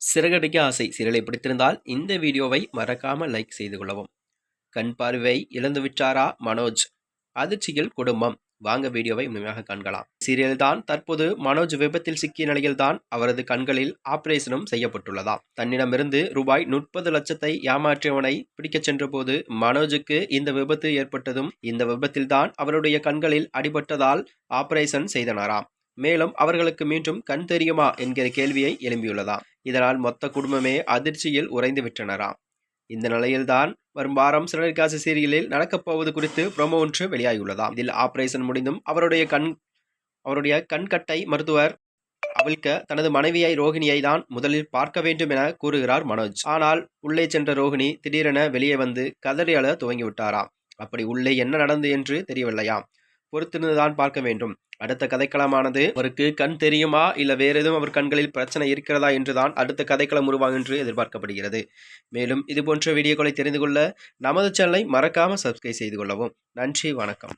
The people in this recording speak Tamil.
சிறகடிக்க ஆசை. சீரியலை பிடித்திருந்தால் இந்த வீடியோவை மறக்காமல் லைக் செய்து கொள்ளவும். கண் பார்வை இழந்து விட்டாரா மனோஜ்? அதிர்ச்சியில் குடும்பம். வாங்க வீடியோவை முழுமையாக காண்கலாம். சீரியல் தான் தற்போது மனோஜ் விபத்தில் சிக்கிய நிலையில்தான் அவரது கண்களில் ஆபரேஷனும் செய்யப்பட்டுள்ளதாம். தன்னிடமிருந்து ரூபாய் முப்பது லட்சத்தை ஏமாற்றியவனை பிடிக்கச் சென்றபோது மனோஜுக்கு இந்த விபத்து ஏற்பட்டதும் இந்த விபத்தில்தான் அவருடைய கண்களில் அடிபட்டதால் ஆபரேஷன் செய்தனராம். மேலும் அவர்களுக்கு மீண்டும் கண் தெரியுமா என்கிற கேள்வியை எழும்பியுள்ளதாம் இதனால் மொத்த குடும்பமே அதிர்ச்சியில் உறைந்து விட்டனராம் இந்த நிலையில்தான் வரும் வாரம் சிறகாசி சீரியலில் நடக்கப் போவது குறித்து ப்ரோமோ ஒன்று வெளியாகியுள்ளதாம் இதில் ஆபரேஷன் முடிந்தும் அவருடைய கண் அவருடைய கண்கட்டை மருத்துவர் அவிழ்க்க தனது மனைவியை ரோகிணியை தான் முதலில் பார்க்க வேண்டும் என கூறுகிறார் மனோஜ். ஆனால் உள்ளே சென்ற ரோகிணி திடீரென வெளியே வந்து கதறி அழ துவங்கிவிட்டாராம் அப்படி உள்ளே என்ன நடந்தது என்று தெரியவில்லையாம் பொறுத்திருந்துதான் பார்க்க வேண்டும். அடுத்த கதைக்களமானது அவருக்கு கண் தெரியுமா? இல்ல வேற எதுவும் அவர் கண்களில் பிரச்சனை இருக்கிறதா என்றுதான் அடுத்த கதைக்களம் உருவாகும் என்று எதிர்பார்க்கப்படுகிறது. மேலும் இது போன்ற வீடியோக்களை தெரிந்து கொள்ள நமது சேனலை மறக்காம சப்ஸ்கிரைப் செய்து கொள்ளவும். நன்றி வணக்கம்.